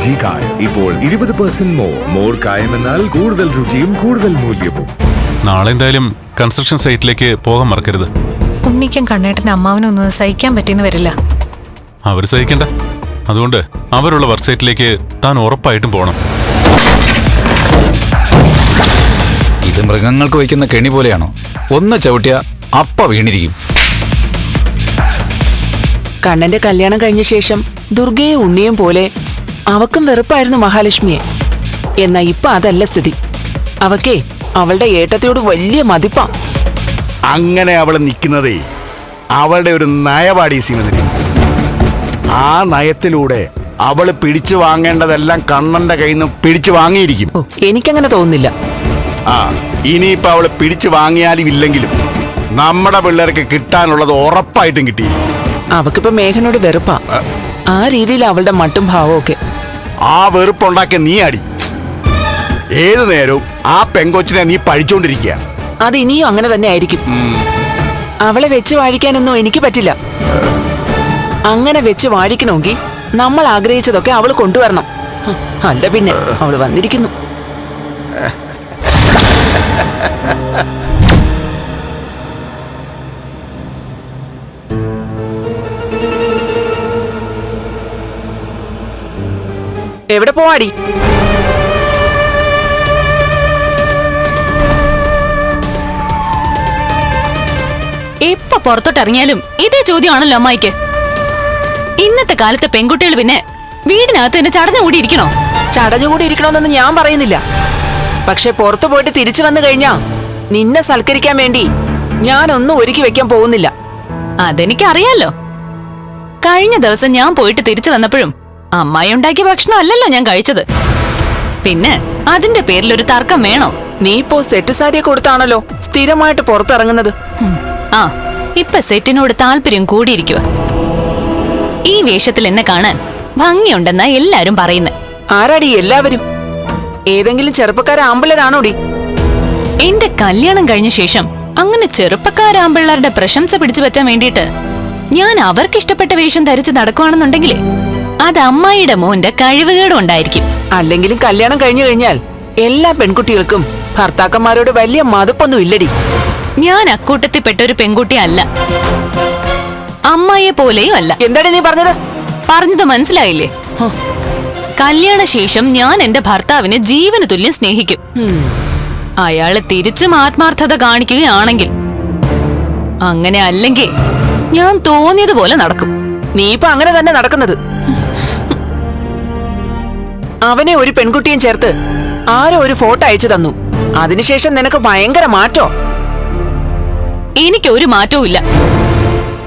G കായം ഇപ്പോൾ ഇരുപത് പെർസെന്റ് മോർ മോർ കായം എന്നാൽ കൂടുതൽ രുചിയും കൂടുതൽ മൂല്യവും. നാളെ എന്തായാലും കൺസ്ട്രക്ഷൻ സൈറ്റിലേക്ക് പോകാൻ മറക്കരുത്. ഉണ്ണിക്കും കണ്ണേട്ടനും അമ്മാവനൊന്നും സഹിക്കാൻ പറ്റിയെന്ന് വരില്ല. അവർ സഹിക്കണ്ട. അതുകൊണ്ട് അവരുള്ള വർക്ക് സൈറ്റിലേക്ക് താൻ ഉറപ്പായിട്ടും പോകണം ഇത് മൃഗങ്ങൾക്ക് വയ്ക്കുന്ന കെണി പോലെയാണോ? ഒന്ന് ചവിട്ടിയ അപ്പ വീണിരിക്കും. കണ്ണന്റെ കല്യാണം കഴിഞ്ഞ ശേഷം ദുർഗയെ ഉണ്ണിയും പോലെ അവക്കും വെറുപ്പായിരുന്നു മഹാലക്ഷ്മിയെ. എന്നാ ഇപ്പൊ അതല്ല സ്ഥിതി. അവക്കേ അവളുടെ ഏട്ടത്തിയോട് വലിയ മതിപ്പാ. അങ്ങനെ അവൾ നിൽക്കുന്നതേ അവളുടെ ഒരു നയപാടി സീമതിന് ആ നയത്തിലൂടെ അവൾ പിടിച്ചു വാങ്ങേണ്ടതെല്ലാം കണ്ണന്റെ കയ്യിൽ നിന്ന് പിടിച്ചു വാങ്ങിയിരിക്കും. ഓ എനിക്കങ്ങനെ തോന്നുന്നില്ല. ആ ഇനിയിപ്പോ അവൾ പിടിച്ചു വാങ്ങിയാലും ഇല്ലെങ്കിലും നമ്മുടെ പിള്ളേർക്ക് കിട്ടാനുള്ളത് ഉറപ്പായിട്ടും കിട്ടിയിരിക്കും. അവക്കിപ്പോ മേഘനോട് വെറുപ്പാ. ആ. രീതിയിൽ അവളുടെ മട്ടും ഭാവമൊക്കെ. ആ വെറുപ്പുണ്ടാക്കിയ നീ അടി. ഏതു നേരവും ആ പെങ്കൊച്ചിനെ നീ പഴിച്ചോണ്ടിരിക്കുക. അത് ഇനിയും അങ്ങനെ തന്നെ ആയിരിക്കും. അവളെ വെച്ച് വാഴിക്കാനൊന്നും എനിക്ക് പറ്റില്ല. അങ്ങനെ വെച്ച് വാഴിക്കണമെങ്കിൽ നമ്മൾ ആഗ്രഹിച്ചതൊക്കെ അവൾ കൊണ്ടുവരണം. അല്ല പിന്നെ അവൾ വന്നിരിക്കുന്നു. എവിടെ പോവാടി? എപ്പൊ പുറത്തോട്ടിറങ്ങിയാലും ഇതേ ചോദ്യമാണല്ലോ അമ്മായിക്ക്. ഇന്നത്തെ കാലത്തെ പെൺകുട്ടികൾ പിന്നെ വീടിനകത്ത് തന്നെ ചടഞ്ഞു കൂടി ഇരിക്കണോ ചടഞ്ഞുകൂടി ഇരിക്കണമെന്നൊന്നും ഞാൻ പറയുന്നില്ല. പക്ഷെ പുറത്തു പോയിട്ട് തിരിച്ചു വന്നു കഴിഞ്ഞാ നിന്നെ സൽക്കരിക്കാൻ വേണ്ടി ഞാനൊന്നും ഒരുക്കി വെക്കാൻ പോകുന്നില്ല. അതെനിക്കറിയാലോ. കഴിഞ്ഞ ദിവസം ഞാൻ പോയിട്ട് തിരിച്ചു വന്നപ്പോഴും അമ്മായി ഉണ്ടാക്കിയ ഭക്ഷണം അല്ലല്ലോ ഞാൻ കഴിച്ചത്. പിന്നെ അതിന്റെ പേരിൽ ഒരു തർക്കം വേണോ? നീ ഇപ്പോ സെറ്റ് സാരിയെ കൊടുത്താണല്ലോ. സ്ഥിരമായിട്ട് പുറത്തിറങ്ങുന്നത്. ആ ഇപ്പൊ സെറ്റിനോട് താല്പര്യം കൂടിയിരിക്കുക ഈ വേഷത്തിൽ എന്നെ കാണാൻ ഭംഗിയുണ്ടെന്നാ എല്ലാരും പറയുന്നത് ആരാടി എല്ലാവരും? ഏതെങ്കിലും ചെറുപ്പക്കാര ആമ്പിളരാണോടി എന്റെ കല്യാണം കഴിഞ്ഞ ശേഷം അങ്ങനെ ചെറുപ്പക്കാരാമ്പിള്ളാരുടെ പ്രശംസ പിടിച്ചു പറ്റാൻ വേണ്ടിയിട്ട് ഞാൻ അവർക്ക് ഇഷ്ടപ്പെട്ട വേഷം ധരിച്ച് നടക്കുവാണെന്നുണ്ടെങ്കിൽ അത് അമ്മായിയുടെ മോന്റെ കഴിവുകേടും ഉണ്ടായിരിക്കും അല്ലെങ്കിലും കല്യാണം കഴിഞ്ഞു കഴിഞ്ഞാൽ എല്ലാ പെൺകുട്ടികൾക്കും ഭർത്താക്കന്മാരോട് വലിയ മതിപ്പൊന്നും ഇല്ലടി. ഞാൻ അക്കൂട്ടത്തിൽപ്പെട്ട ഒരു പെൺകുട്ടി അല്ല. അമ്മായിയെ പോലെയും അല്ല. എന്താടി നീ പറഞ്ഞത്? പറഞ്ഞത് മനസ്സിലായില്ലേ? കല്യാണശേഷം ഞാൻ എന്റെ ഭർത്താവിനെ ജീവന് തുല്യം സ്നേഹിക്കും. അയാൾ തിരിച്ചും ആത്മാർത്ഥത കാണിക്കുകയാണെങ്കിൽ അങ്ങനെ അല്ലെങ്കിൽ ഞാൻ തോന്നിയതുപോലെ നടക്കും. നീ ഇപ്പൊ അങ്ങനെ തന്നെ നടക്കുന്നത്. അവനെ ഒരു പെൺകുട്ടിയും ചേർത്ത് ആരോ ഒരു ഫോട്ടോ അയച്ചു തന്നു. അതിനുശേഷം നിനക്ക് ഭയങ്കര മാറ്റോ? എനിക്കൊരു മാറ്റവും ഇല്ല.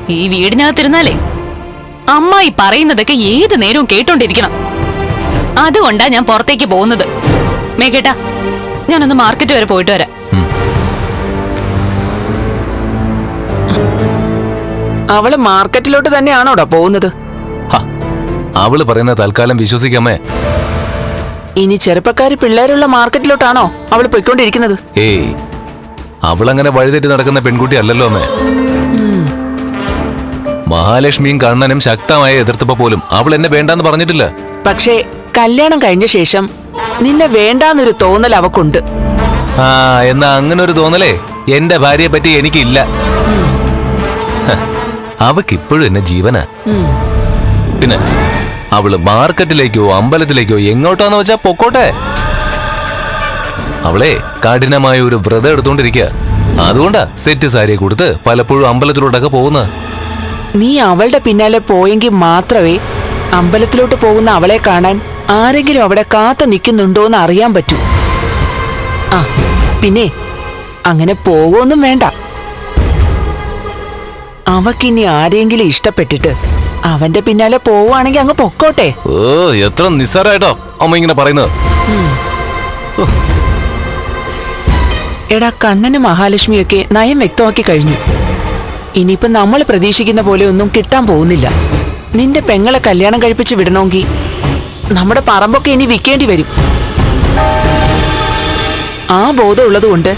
ഈ വീടിനകത്തിരുന്നാലേ അമ്മായി പറയുന്നതൊക്കെ ഏത് നേരവും കേട്ടോണ്ടിരിക്കണം. അതുകൊണ്ടാ ഞാൻ പുറത്തേക്ക് പോകുന്നത്. മേഘേട്ടാ ഞാനൊന്ന് മാർക്കറ്റ് വരെ പോയിട്ട് വരാം. അവൾ മാർക്കറ്റിലോട്ട് തന്നെയാണോടാ പോകുന്നത്? അവൾ പറയുന്ന തൽക്കാലം വിശ്വസിക്കാമേ. ഇനി ചെറുപ്പക്കാര് പിള്ളേരുള്ള മാർക്കറ്റിലോട്ടാണോ അവൾ പോയിക്കൊണ്ടിരിക്കുന്നത്? ഏയ് അവളങ്ങനെ വഴിതെറ്റി നടക്കുന്ന പെൺകുട്ടി അല്ലല്ലോ അമ്മേ. മഹാലക്ഷ്മിയും കണ്ണനും ശക്തമായി എതിർത്തപ്പോ പോലും അവൾ എന്നെ വേണ്ടാന്ന് പറഞ്ഞിട്ടില്ല. പക്ഷേ കല്യാണം കഴിഞ്ഞ ശേഷം നിന്നെ വേണ്ടാന്നൊരു തോന്നൽ അവക്കുണ്ട്. ആ എന്നാ അങ്ങനെ ഒരു തോന്നലേ എന്റെ ഭാര്യയെ പറ്റി എനിക്കില്ല അവക്കിപ്പോഴും എന്നെ ജീവനാ. പിന്നെ അവൾ മാർക്കറ്റിലേക്കോ അമ്പലത്തിലേക്കോ എങ്ങോട്ടാന്ന് വെച്ചാ പൊക്കോട്ടെ. അവളെ കഠിനമായ ഒരു വ്രതം എടുത്തോണ്ടിരിക്കുക അതുകൊണ്ടാ സെറ്റ് സാരിയെ കൊടുത്ത് പലപ്പോഴും അമ്പലത്തിലോട്ടൊക്കെ പോകുന്ന നീ അവളുടെ പിന്നാലെ പോയെങ്കിൽ മാത്രമേ അമ്പലത്തിലോട്ട് പോകുന്ന അവളെ കാണാൻ ആരെങ്കിലും അവിടെ കാത്തു നിൽക്കുന്നുണ്ടോന്ന് അറിയാൻ പറ്റൂ. ആ പിന്നെ അങ്ങനെ പോവൊന്നും വേണ്ട. അവക്കിനി ആരെങ്കിലും ഇഷ്ടപ്പെട്ടിട്ട് അവന്റെ പിന്നാലെ പോവുകയാണെങ്കിൽ അങ്ങ് പൊക്കോട്ടെ. ഓ എത്ര നിസ്സാരായിട്ടോ അമ്മ ഇങ്ങനെ പറയുന്നത്. എടാ കണ്ണനും മഹാലക്ഷ്മിയൊക്കെ നയം വ്യക്തമാക്കി കഴിഞ്ഞു. ഇനിയിപ്പോ നമ്മൾ പ്രതീക്ഷിക്കുന്ന പോലെ ഒന്നും കിട്ടാൻ പോകുന്നില്ല. നിന്റെ പെങ്ങളെ കല്യാണം കഴിപ്പിച്ച് വിടണമെങ്കിൽ നമ്മുടെ പറമ്പൊക്കെ ഇനി വിൽക്കേണ്ടി വരും. ആ ബോധം ഉള്ളതുകൊണ്ട്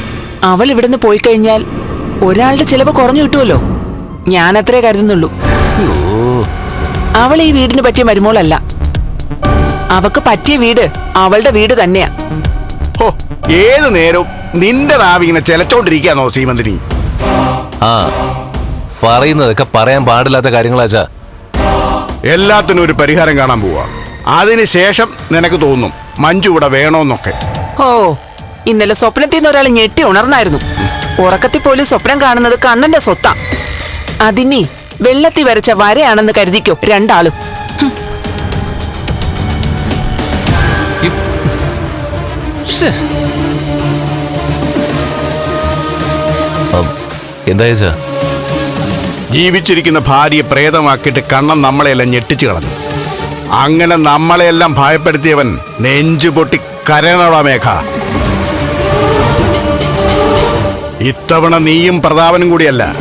അവൾ ഇവിടുന്ന് പോയി കഴിഞ്ഞാൽ ഒരാളുടെ ചിലവ് കുറഞ്ഞു കിട്ടുമല്ലോ. ഞാനത്രേ കരുതുന്നുള്ളൂ. കരുതുന്നുള്ളൂ അവൾ ഈ വീടിന് പറ്റിയ മരുമോളല്ല. അവക്ക് പറ്റിയ വീട് അവളുടെ വീട് തന്നെയാ. ഹോ ഏത് നേരവും നിന്റെ നാവിങ്ങനെ ചെലച്ചോണ്ടിരിക്കാന്നോ സീമന്തിനി ആ പറയുന്നതൊക്കെ പറയാൻ പാടില്ലാത്ത കാര്യങ്ങളാച്ചാ എല്ലാത്തിനും ഒരു പരിഹാരം കാണാൻ പോവാ. അതിനുശേഷം നിനക്ക് തോന്നും മഞ്ജു ഇവിടെ വേണോന്നൊക്കെ. ഓ ഇന്നലെ സ്വപ്നത്തിൽ നിന്ന് ഒരാൾ ഞെട്ടി ഉണർന്നായിരുന്നു. ഉറക്കത്തിൽ പോലും സ്വപ്നം കാണുന്നത് കണ്ണന്റെ സ്വത്താ. അതിനി വെള്ളത്തിൽ വരച്ച വരയാണെന്ന് കരുതിക്കോ രണ്ടാളും. ജീവിച്ചിരിക്കുന്ന ഭാര്യയെ പ്രേതമാക്കിയിട്ട് കണ്ണം നമ്മളെയെല്ലാം ഞെട്ടിച്ചു കളഞ്ഞു. അങ്ങനെ നമ്മളെയെല്ലാം ഭയപ്പെടുത്തിയവൻ നെഞ്ചു പൊട്ടി കരയണോടാ മേഘ. ഇത്തവണ നീയും പ്രതാപനും കൂടിയല്ല.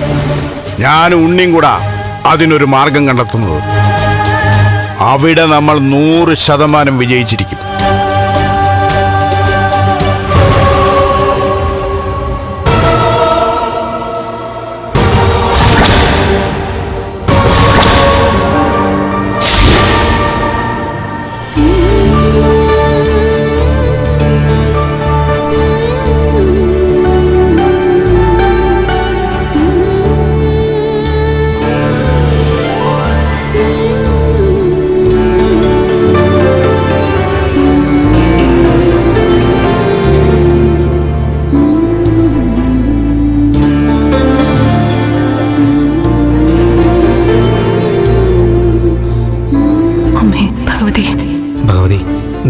ഞാനും ഉണ്ണിയും കൂടാ അതിനൊരു മാർഗം കണ്ടെത്തുന്നത്. അവിടെ നമ്മൾ നൂറ് ശതമാനം വിജയിച്ചിരിക്കും.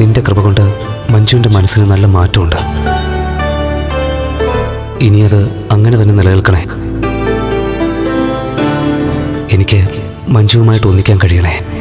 നിന്റെ കൃപ കൊണ്ട് മഞ്ജുവിന്റെ മനസ്സിന് നല്ല മാറ്റമുണ്ട്. ഇനി അത് അങ്ങനെ തന്നെ നിലനിൽക്കണേ. എനിക്ക് മഞ്ജുവുമായിട്ട് ഒന്നിക്കാൻ കഴിയണേ.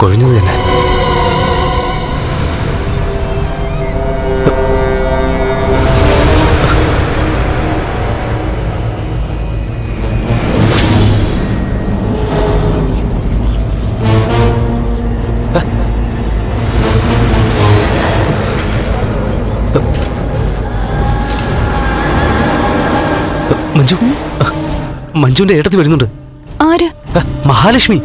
കൊഴിഞ്ഞത് തന്നെ മഞ്ജു? മഞ്ജുവിന്റെ ഏട്ടത്തി വരുന്നുണ്ട്. ആര്? മഹാലക്ഷ്മി.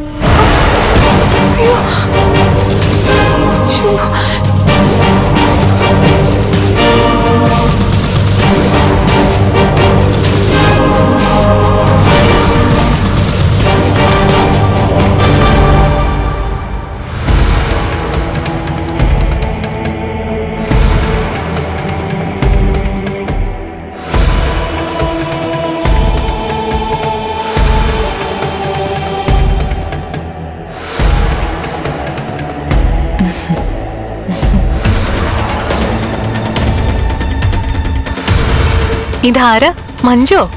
ഇതാരാ? മഞ്ജോ?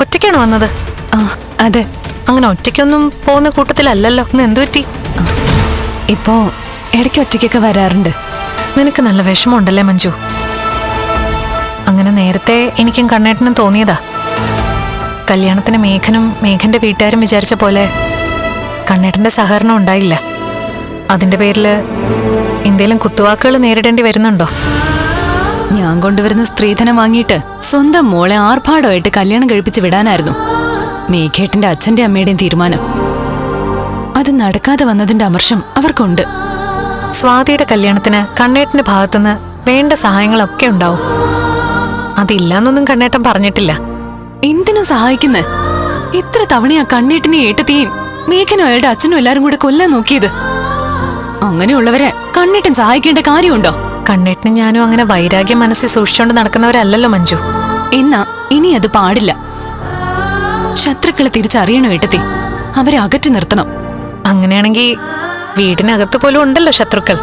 ഒറ്റയ്ക്കാണ് വന്നത്? ആ അതെ. അങ്ങനെ ഒറ്റയ്ക്കൊന്നും പോകുന്ന കൂട്ടത്തിലല്ലല്ലോ. ഇന്ന് എന്തു പറ്റി? ഇപ്പോ ഇടയ്ക്ക് ഒറ്റയ്ക്കൊക്കെ വരാറുണ്ട്. നിനക്ക് നല്ല വിഷമമുണ്ടല്ലേ മഞ്ജു? അങ്ങനെ നേരത്തെ എനിക്കും കണ്ണേട്ടനും തോന്നിയതാ. കല്യാണത്തിന് മേഘനും മേഘന്റെ വീട്ടുകാരും വിചാരിച്ച പോലെ കണ്ണേട്ടന്റെ സഹകരണം ഉണ്ടായില്ല. അതിന്റെ പേരിൽ എന്തേലും കുത്തുവാക്കുകൾ നേരിടേണ്ടി വരുന്നുണ്ടോ? ഞാൻ കൊണ്ടുവരുന്ന സ്ത്രീധനം വാങ്ങിയിട്ട് സ്വന്തം മോളെ ആർഭാടമായിട്ട് കല്യാണം കഴിപ്പിച്ച് വിടാനായിരുന്നു. മേഘേട്ടന്റെ അച്ഛന്റെ അമ്മയുടെയും തീരുമാനം. അത് നടക്കാതെ വന്നതിന്റെ അമർഷം അവർക്കുണ്ട്. സ്വാതിയുടെ കല്യാണത്തിന് കണ്ണേട്ടന്റെ ഭാഗത്തുനിന്ന് വേണ്ട സഹായങ്ങളൊക്കെ ഉണ്ടാവും. അതില്ലാന്നൊന്നും കണ്ണേട്ടൻ പറഞ്ഞിട്ടില്ല. എന്തിനു സഹായിക്കുന്നെ? ഇത്ര തവണയാ കണ്ണേട്ടിനെ ഏട്ടത്തെയും മേഘനും അയാളുടെ അച്ഛനും എല്ലാരും കൂടെ കൊല്ലാൻ നോക്കിയത്? അങ്ങനെയുള്ളവരെ കണ്ണേട്ടൻ സഹായിക്കേണ്ട കാര്യമുണ്ടോ? കണ്ണേട്ടനും ഞാനും അങ്ങനെ വൈരാഗ്യ മനസ്സിൽ സൂക്ഷിച്ചുകൊണ്ട് നടക്കുന്നവരല്ലല്ലോ മഞ്ജു. എന്നാ ഇനി അത് പാടില്ല. ശത്രുക്കളെ തിരിച്ചറിയണം ഏട്ടത്തി അവരെ അകറ്റി നിർത്തണം. അങ്ങനെയാണെങ്കിൽ വീടിനകത്ത് പോലും ഉണ്ടല്ലോ ശത്രുക്കൾ.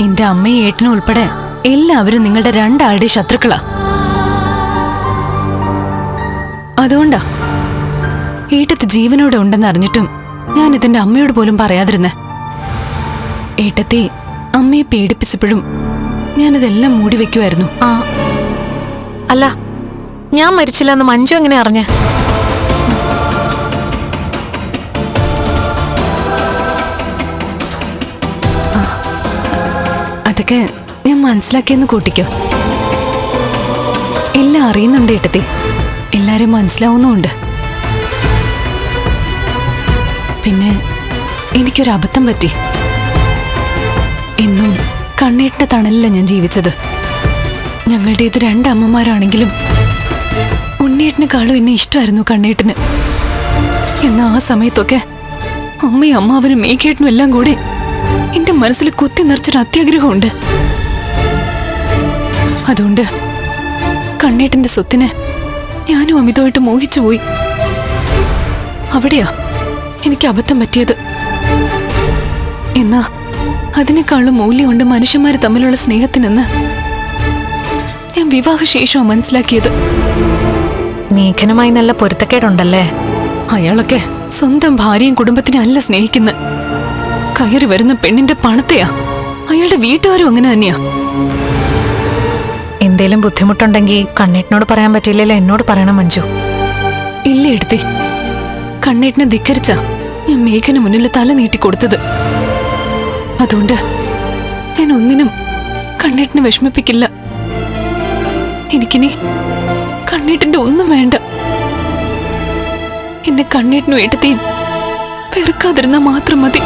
എന്റെ അമ്മയും ഏട്ടനും ഉൾപ്പെടെ എല്ലാവരും നിങ്ങളുടെ രണ്ടാളുടെ ശത്രുക്കളാ. അതുകൊണ്ടാ ഏട്ടത്ത് ജീവനോടെ ഉണ്ടെന്ന് അറിഞ്ഞിട്ടും ഞാൻ ഇതിന്റെ അമ്മയോട് പോലും പറയാതിരുന്ന. ഏട്ടത്തി അമ്മയെ പേടിപ്പിച്ചപ്പോഴും ഞാനതെല്ലാം മൂടി വെക്കുമായിരുന്നു ആ അല്ല ഞാൻ മരിച്ചില്ല എന്ന് മഞ്ജു എങ്ങനെ അറിഞ്ഞ? അതൊക്കെ ഞാൻ മനസ്സിലാക്കിയെന്ന് കൂട്ടിക്കോ. എല്ലാം അറിയുന്നുണ്ട് ഏട്ടത്തി. എല്ലാരും മനസ്സിലാവുന്നുമുണ്ട്. പിന്നെ എനിക്കൊരു അബദ്ധം പറ്റി. എന്നും കണ്ണീട്ടിന്റെ തണലില്ല ഞാൻ ജീവിച്ചത്. ഞങ്ങളുടെ ഇത് രണ്ട് അമ്മമാരാണെങ്കിലും ഉണ്ണിയേട്ടനെക്കാളും എന്നെ ഇഷ്ടമായിരുന്നു കണ്ണീട്ടിന്. എന്നാ ആ സമയത്തൊക്കെ അമ്മയും അമ്മാവനും മേഘേട്ടനും എല്ലാം കൂടെ എന്റെ മനസ്സിൽ കുത്തി നിറച്ചൊരു അത്യാഗ്രഹമുണ്ട്. അതുകൊണ്ട് കണ്ണേട്ടന്റെ സ്വത്തിന് ഞാനും അമിതമായിട്ട് മോഹിച്ചു പോയി. അവിടെയാ എനിക്ക് അബദ്ധം പറ്റിയത്. എന്നാ അതിനേക്കാളും മൂല്യമുണ്ട് മനുഷ്യന്മാർ തമ്മിലുള്ള സ്നേഹത്തിനെന്ന് ഞാൻ വിവാഹശേഷമാണ് മനസ്സിലാക്കിയത്. മേഘനുമായി നല്ല പൊരുത്തക്കേടുണ്ടല്ലേ? അയാളൊക്കെ സ്വന്തം ഭാര്യയും കുടുംബത്തിനെ അല്ല സ്നേഹിക്കുന്ന. കയറി വരുന്ന പെണ്ണിന്റെ പണത്തെയാ. അയാളുടെ വീട്ടുകാരും അങ്ങനെ തന്നെയാ. എന്തേലും ബുദ്ധിമുട്ടുണ്ടെങ്കിൽ കണ്ണേട്ടിനോട് പറയാൻ പറ്റില്ലല്ലോ എന്നോട് പറയണം മഞ്ജു. ഇല്ല എടുത്തി. കണ്ണേട്ടിനെ ധിക്കരിച്ച ഞാൻ മേഘന് മുന്നിൽ തല നീട്ടി കൊടുത്തത്. അതുകൊണ്ട് ഞാൻ ഒന്നിനും കണ്ണേട്ടിനെ വിഷമിപ്പിക്കില്ല. എനിക്കിനി കണ്ണേട്ടിന്റെ ഒന്നും വേണ്ട. എന്നെ കണ്ണേട്ടിനും എടുത്തേയും വെറുക്കാതിരുന്നാ മാത്രം മതി.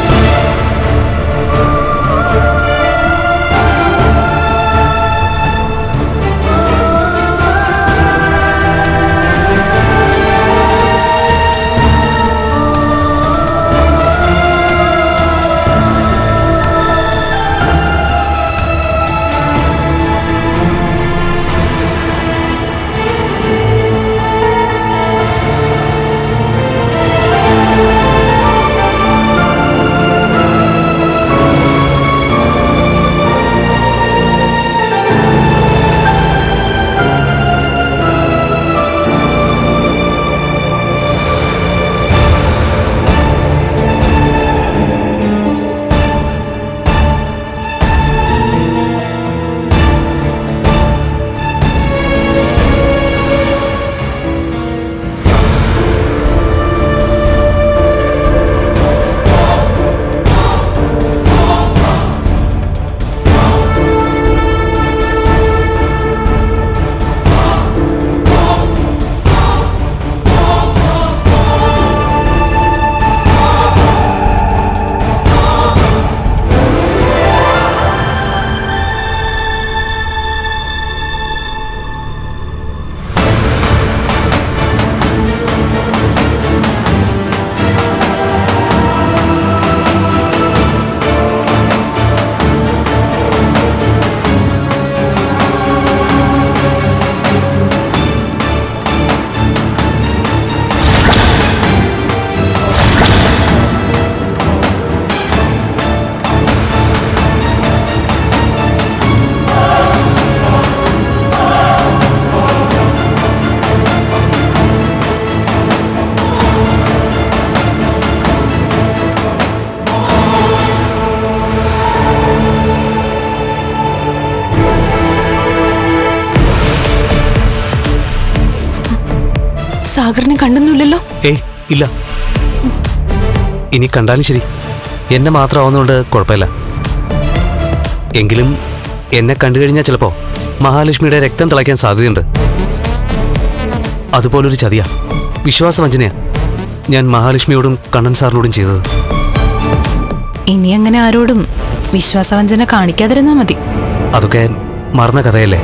സാഗറിനെ കണ്ടെന്നില്ലല്ലോ? ഏയ് ഇല്ല. ഇനി കണ്ടാലും ശരി. എന്നെ മാത്രമാവുന്നതുകൊണ്ട് കുഴപ്പമില്ല. എങ്കിലും എന്നെ കണ്ടു കഴിഞ്ഞാൽ ചിലപ്പോ മഹാലക്ഷ്മിയുടെ രക്തം തിളയ്ക്കാൻ സാധ്യതയുണ്ട്. അതുപോലൊരു ചതിയാ. വിശ്വാസവഞ്ചനയാ. ഞാൻ മഹാലക്ഷ്മിയോടും കണ്ണൻ സാറിനോടും ചെയ്തത്. ഇനി അങ്ങനെ ആരോടും വിശ്വാസവഞ്ചന കാണിക്കാതിരുന്നാ മതി. അതൊക്കെ മറന്ന കഥയല്ലേ?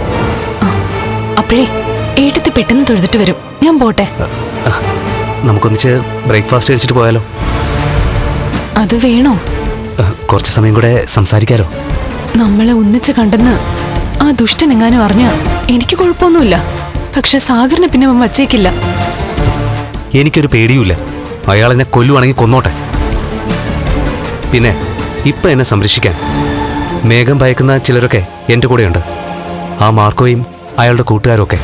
അപ്പോഴേ ഏട്ടത്തി പെട്ടെന്ന് തൊഴുതിട്ട് വരും. ഞാൻ പോട്ടെ. നമുക്കൊന്നിച്ച് ബ്രേക്ക്ഫാസ്റ്റ് കഴിച്ചിട്ട് പോയാലോ? അത് വേണോ? കുറച്ച് സമയം കൂടെ സംസാരിക്കാലോ? നമ്മളെ ഒന്നിച്ച് കണ്ടെന്ന് ആ ദുഷ്ടൻ എങ്ങാനും അറിഞ്ഞ എനിക്ക് കുഴപ്പമൊന്നുമില്ല. പക്ഷെ സാഗറിനെ പിന്നെ അവൻ വച്ചേക്കില്ല. എനിക്കൊരു പേടിയുമില്ല. അയാൾ എന്നെ കൊല്ലുവാണെങ്കിൽ കൊന്നോട്ടെ. പിന്നെ ഇപ്പൊ എന്നെ സംരക്ഷിക്കാൻ മേഘം ഭയക്കുന്ന ചിലരൊക്കെ എന്റെ കൂടെയുണ്ട്. ആ മാർക്കോയും അയാളുടെ കൂട്ടുകാരും ഒക്കെ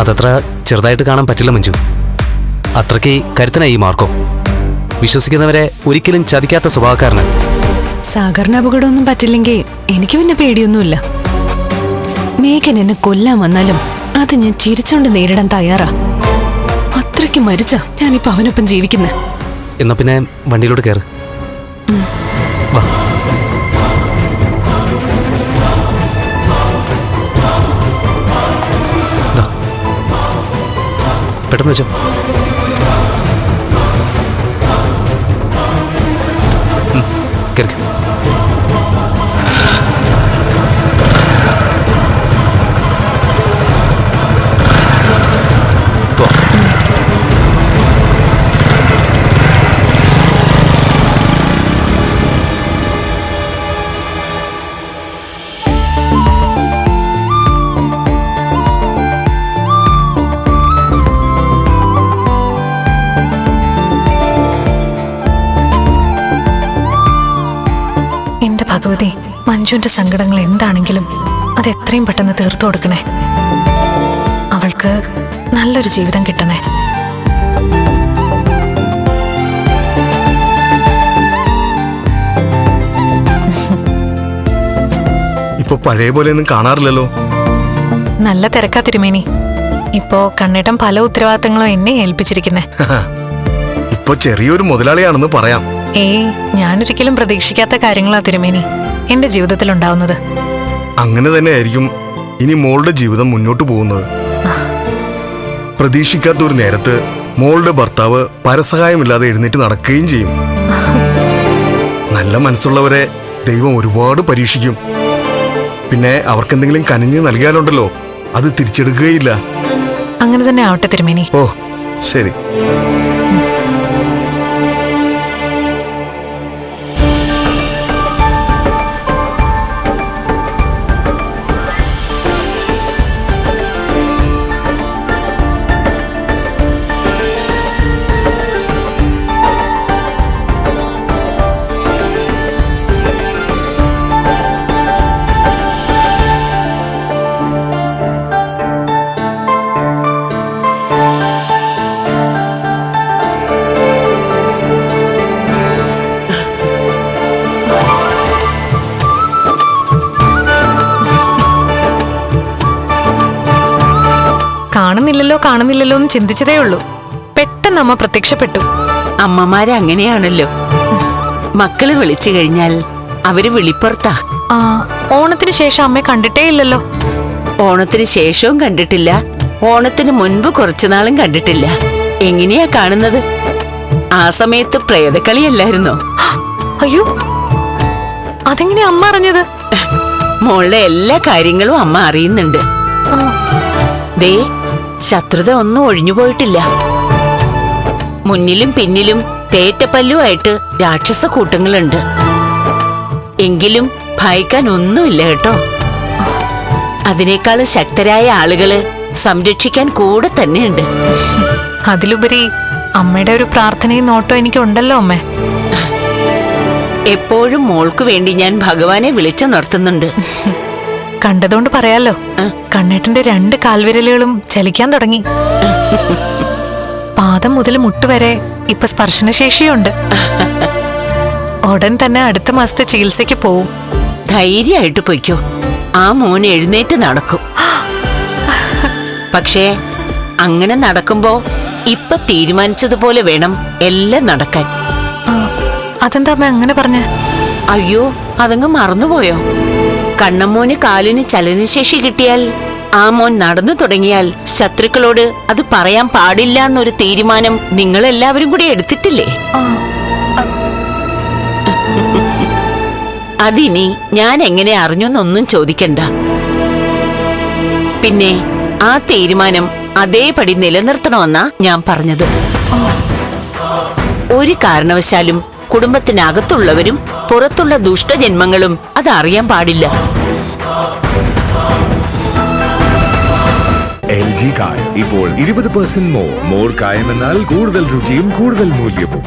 അതത്ര ചെറുതായിട്ട് കാണാൻ പറ്റില്ല മഞ്ജു അത്രയ്ക്ക് കരുത്തനായി ഈ മാർക്കോ. വിശ്വസിക്കുന്നവരെ ഒരിക്കലും ചതിക്കാത്ത സ്വഭാവക്കാരന്. സാഗറിന് അപകടമൊന്നും പറ്റില്ലെങ്കിൽ എനിക്ക് പിന്നെ പേടിയൊന്നുമില്ല. മേഘൻ എന്നെ കൊല്ലാൻ വന്നാലും അത് ഞാൻ ചിരിച്ചോണ്ട് നേരിടാൻ തയ്യാറാ. അത്രയ്ക്ക് മരിച്ച ഞാനിപ്പോ അവനൊപ്പം ജീവിക്കുന്നേ. എന്നാ പിന്നെ വണ്ടിയിലോട്ട് കയറ് പെട്ടെന്ന് വെച്ചോ. മഞ്ജുവിന്റെ സങ്കടങ്ങൾ എന്താണെങ്കിലും അത് എത്രയും പെട്ടെന്ന് തീർത്തു കൊടുക്കണേ. അവൾക്ക് നല്ലൊരു ജീവിതം കിട്ടണേ. ഇപ്പൊ പഴയ പോലെ ഒന്നും കാണാറില്ലല്ലോ. നല്ല തിരക്കാ തിരുമേനി. ഇപ്പോ കണ്ണേട്ടൻ പല ഉത്തരവാദിത്തങ്ങളും എന്നെ ഏൽപ്പിച്ചിരിക്കുന്നേ. ഇപ്പൊ ചെറിയൊരു മുതലാളിയാണെന്ന് പറയാം. ഏയ് ഞാനൊരിക്കലും പ്രതീക്ഷിക്കാത്ത കാര്യങ്ങളാ തിരുമേനി. എന്റെ ജീവിതത്തിൽ ഉണ്ടാവുന്നത് അങ്ങനെ തന്നെ ആയിരിക്കും ഇനി മോളുടെ ജീവിതം മുന്നോട്ട് പോകുന്നത്. പ്രതീക്ഷിക്കാത്ത ഒരു നേരത്ത് മോളുടെ ഭർത്താവ് പരസഹായമില്ലാതെ എഴുന്നേറ്റ് നടക്കുകയും ചെയ്യും. നല്ല മനസ്സുള്ളവരെ ദൈവം ഒരുപാട് പരീക്ഷിക്കും. പിന്നെ അവർക്കെന്തെങ്കിലും കനിഞ്ഞ് നൽകാനുണ്ടല്ലോ അത് തിരിച്ചെടുക്കുകയില്ല. അങ്ങനെ തന്നെ ആവട്ടെ തിരുമേനി. ഓ ശരി. കാണുന്നില്ലല്ലോ കാണുന്നില്ലല്ലോ എന്ന് ചിന്തിച്ചതേ ഉള്ളൂ. പെട്ടെന്ന് അമ്മ പ്രത്യക്ഷപ്പെട്ടു. അമ്മമാരെ അങ്ങനെയാണല്ലോ. മക്കൾ വിളിച്ചു കഴിഞ്ഞാൽ അവർ വിളിപ്പുറത്താ. ആ ഓണത്തിന് ശേഷം അമ്മയെ കണ്ടിട്ടേ ഇല്ലല്ലോ. ഓണത്തിന് ശേഷവും കണ്ടിട്ടില്ല. ഓണത്തിന് മുൻപ് കുറച്ചുനാളും കണ്ടിട്ടില്ല. എങ്ങനെയാ കാണുന്നത്? ആ സമയത്ത് പ്രേതക്കളിയല്ലായിരുന്നോ അയ്യോ. അതെങ്ങനെ അമ്മ അറിഞ്ഞത്? മോളുടെ എല്ലാ കാര്യങ്ങളും അമ്മ അറിയുന്നുണ്ട്. ദേ ശത്രുത ഒന്നും ഒഴിഞ്ഞു പോയിട്ടില്ല. മുന്നിലും പിന്നിലും തേറ്റപ്പല്ലുമായിട്ട് രാക്ഷസ കൂട്ടങ്ങളുണ്ട്. എങ്കിലും ഭയക്കാൻ ഒന്നുമില്ല കേട്ടോ. അതിനേക്കാൾ ശക്തരായ ആളുകൾ സംരക്ഷിക്കാൻ കൂടെ തന്നെയുണ്ട്. അതിലുപരി അമ്മയുടെ ഒരു പ്രാർത്ഥനയും നോട്ടോ എനിക്കുണ്ടല്ലോ അമ്മേ. എപ്പോഴും മോൾക്ക് വേണ്ടി ഞാൻ ഭഗവാനെ വിളിച്ചുണർത്തുന്നുണ്ട് കണ്ടതുകൊണ്ട് പറയാലോ. കണ്ണേട്ടന്റെ രണ്ട് കാൽവിരലുകളും ചലിക്കാൻ തുടങ്ങി. പാദം മുതൽ മുട്ടുവരെ ഇപ്പൊ സ്പർശനശേഷിയുണ്ട്. ഉടൻ തന്നെ അടുത്ത മാസത്തെ ചികിത്സയ്ക്ക് പോവും. ധൈര്യമായിട്ട് പൊയ്ക്കോ. ആ മോൻ എഴുന്നേറ്റ് നടക്കും. പക്ഷേ അങ്ങനെ നടക്കുമ്പോ ഇപ്പൊ തീരുമാനിച്ചതുപോലെ വേണം എല്ലാം നടക്കാൻ. അതെന്താ അങ്ങനെ പറഞ്ഞ? അയ്യോ അതങ്ങ് മറന്നുപോയോ? കണ്ണമ്മോന് കാലിന് ചലനശേഷി കിട്ടിയാൽ ആ മോൻ നടന്നു തുടങ്ങിയാൽ ശത്രുക്കളോട് അത് പറയാൻ പാടില്ല എന്നൊരു തീരുമാനം നിങ്ങൾ എല്ലാവരും കൂടി എടുത്തിട്ടില്ലേ? അതിനി ഞാൻ എങ്ങനെ അറിഞ്ഞെന്നൊന്നും ചോദിക്കണ്ട. പിന്നെ ആ തീരുമാനം അതേപടി നിലനിർത്തണമെന്നാ ഞാൻ പറഞ്ഞത്. ഒരു കാരണവശാലും കുടുംബത്തിനകത്തുള്ളവരും പുറത്തുള്ള ദുഷ്ടജന്മങ്ങളും അത് അറിയാൻ പാടില്ല ഇപ്പോൾ ഇരുപത് പെർസെന്റ് മോർ മോർ കായം എന്നാൽ കൂടുതൽ രുചിയും കൂടുതൽ മൂല്യവും.